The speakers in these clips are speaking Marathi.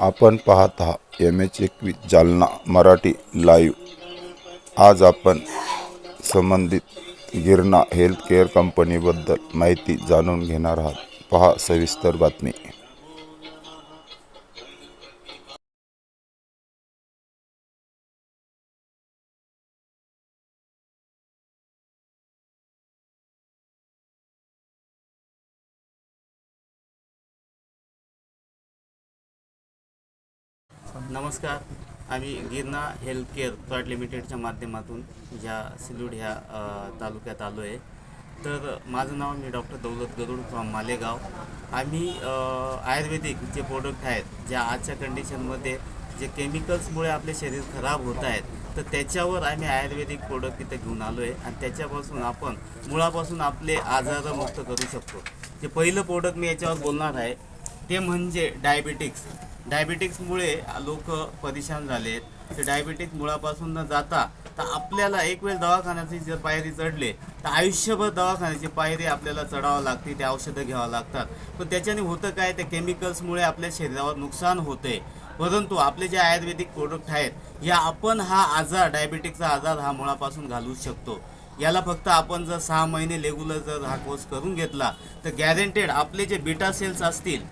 आपण पाहत आहात एम एच एकवीस जालना मराठी लाईव्ह आज आपण संबंधित गिरणा हेल्थकेअर कंपनीबद्दल माहिती जाणून घेणार आहात. पहा सविस्तर बातमी. नमस्कार. आम्ही गिरणा हेल्थ केअर प्रायव्हेट लिमिटेडच्या माध्यमातून ज्या सिलूड ह्या तालुक्यात आलो आहे तर माझं नाव मी डॉक्टर दौलत गरुड फ्रॉम मालेगाव. आम्ही आयुर्वेदिक जे प्रोडक्ट आहेत ज्या आजच्या कंडिशनमध्ये जे केमिकल्समुळे आपले शरीर खराब होत आहेत तर त्याच्यावर आम्ही आयुर्वेदिक प्रोडक्ट इथे घेऊन आलो आहे आणि त्याच्यापासून आपण मुळापासून आपले आजार मुक्त करू शकतो. जे पहिलं प्रोडक्ट मी याच्यावर बोलणार आहे ते म्हणजे डायबेटिक्स डायबेटिक्समुळे लोक परेशान झाले आहेत. ते डायबेटिक्स मुळापासून न जाता तर आपल्याला एक वेळ दवाखान्याची जर पायरी चढले तर आयुष्यभर दवाखान्याची पायरी आपल्याला चढावं लागते ते औषधं घ्यावं लागतात. पण त्याच्याने होतं काय त्या केमिकल्समुळे आपल्या शरीरावर नुकसान होते परंतु आपले जे आयुर्वेदिक प्रोडक्ट आहेत या आपण हा आजार डायबिटिकचा आजार हा मुळापासून घालू शकतो. याला फक्त आपण जर सहा महिने रेग्युलर जर हा कोर्स करून घेतला तर गॅरंटेड आपले जे बीटा सेल्स असतील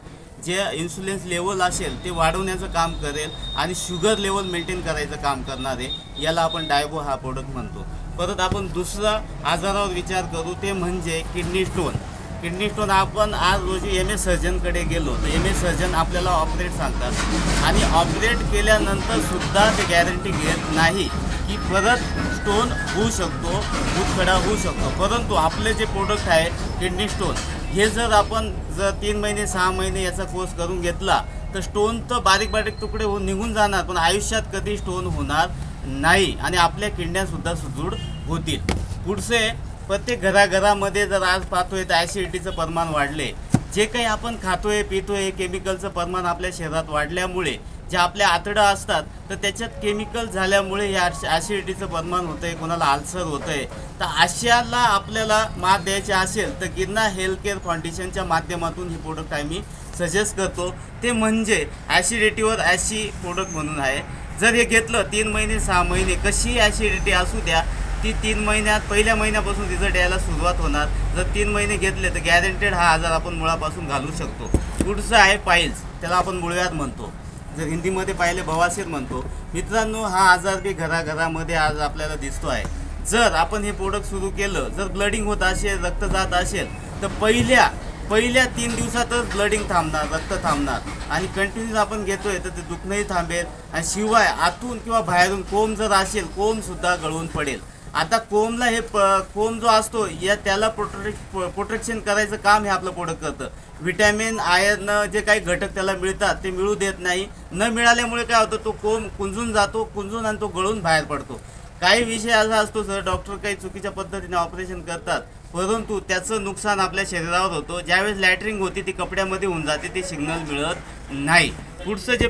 जे इन्सुलिन्स लेवल असेल ते वाढवण्याचं काम करेल आणि शुगर लेवल मेंटेन करायचं काम करणार आहे याला आपण डायबो हा प्रोडक्ट म्हणतो. परत आपण दुसरा आजारावर विचार करू ते म्हणजे किडनी स्टोन किडनी स्टोन आपण आज रोजी एम ए सर्जनकडे गेलो तर एम ए सर्जन आपल्याला ऑपरेट सांगतात. आणि ऑपरेट केल्यानंतर सुद्धा ते गॅरंटी घेत नाही की परत स्टोन होऊ शकतो दूधखडा होऊ शकतो. परंतु आपले जे प्रोडक्ट आहे किडनी स्टोन हे जर आपण जर तीन महिने सहा महिने याचा कोर्स करून घेतला तर स्टोन तर बारीक बारीक तुकडे होऊन निघून जाणार पण आयुष्यात कधी स्टोन होणार नाही आणि आपल्या किडण्यासुद्धा सुदृढ होतील. पुढचे प्रत्येक घराघरामध्ये जर आज पाहतोय तर ॲसिडिटीचं प्रमाण वाढले. जे काही आपण खातोय पितोय केमिकलचं प्रमाण आपल्या शरीरात वाढल्यामुळे ज्या आपल्या आतडं असतात तर त्याच्यात केमिकल झाल्यामुळे या ॲसिडिटीचं प्रमाण होतंय कोणाला आल्सर होतंय. तर अशाला आपल्याला मात द्यायचे असेल तर गिरणा हेल्थ केअर फाउंडेशनच्या माध्यमातून हे प्रोडक्ट आम्ही सजेस्ट करतो. ते म्हणजे ॲसिडिटीवर ॲसी प्रोडक्ट म्हणून आहे. जर हे घेतलं तीन महिने सहा महिने कशी ॲसिडिटी असू द्या ती तीन महिन्यात पहिल्या महिन्यापासून रिझल्ट यायला सुरुवात होणार. जर तीन महिने घेतले तर गॅरंटेड हा आजार आपण मुळापासून घालू शकतो. पुढचं आहे पाईल्स त्याला आपण मुळव्यात म्हणतो. जर हिंदीमध्ये पाहिले बवासीर म्हणतो. मित्रांनो हा आजार बी घराघरामध्ये आज आपल्याला दिसतो आहे. जर आपण हे प्रोडक्ट सुरू केलं जर ब्लडिंग होत असेल रक्त जात असेल तर पहिल्या पहिल्या तीन दिवसातच ब्लडिंग थांबणार रक्त थांबणार. आणि कंटिन्यूस आपण घेतोय तर ते दुखणंही थांबेल. आणि शिवाय आतून किंवा बाहेरून कोंब जर असेल कोंबसुद्धा गळून पडेल. आता कोमला हे प जो असतो या त्याला प्रोटेक्ट प्रोटेक्शन करायचं काम हे आपलं प्रोडक्ट करतं. व्हिटॅमिन आयर्न जे काही घटक त्याला मिळतात ते मिळू देत नाही. न मिळाल्यामुळे काय होतं तो कोम कुंजून जातो कुंजून आणि तो गळून बाहेर पडतो. काही विषय असा असतो सर डॉक्टर काही चुकीच्या पद्धतीने ऑपरेशन करतात परंतु त्याचं नुकसान आपल्या शरीरावर होतो. ज्यावेळेस लॅटरिंग होती ती कपड्यामध्ये होऊन जाते ते सिग्नल मिळत नाही. पुढचं जे